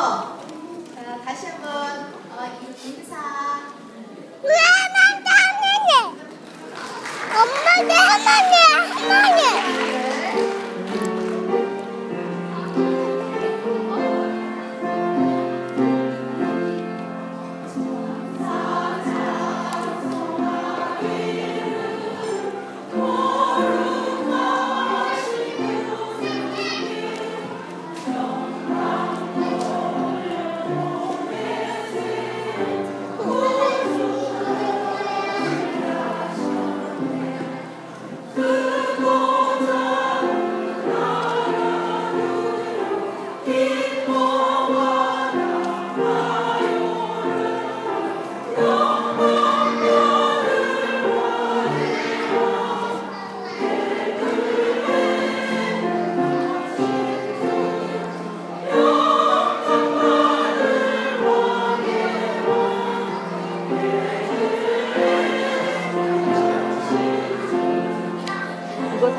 자, 다시 한번 어, 하나님 하나님.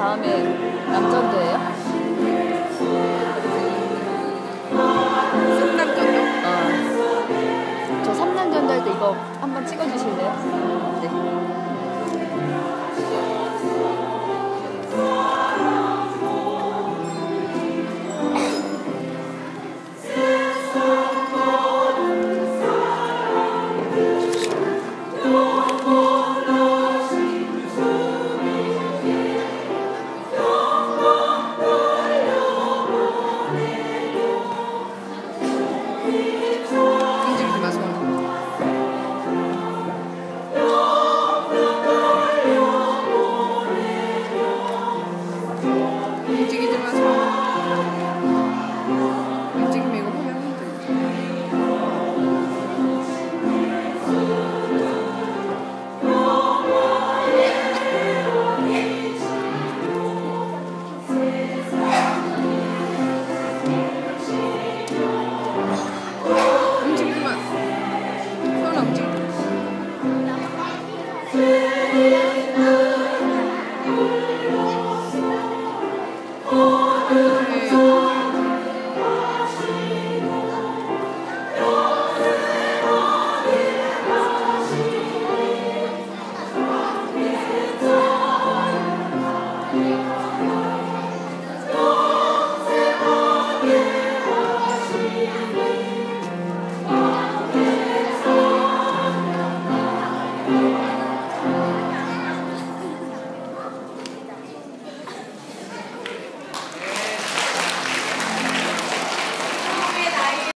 다음에 남전도예요? 삼남전도? 어. 아. 저 삼남전도 할 때 이거 한번 찍어주실래요? Música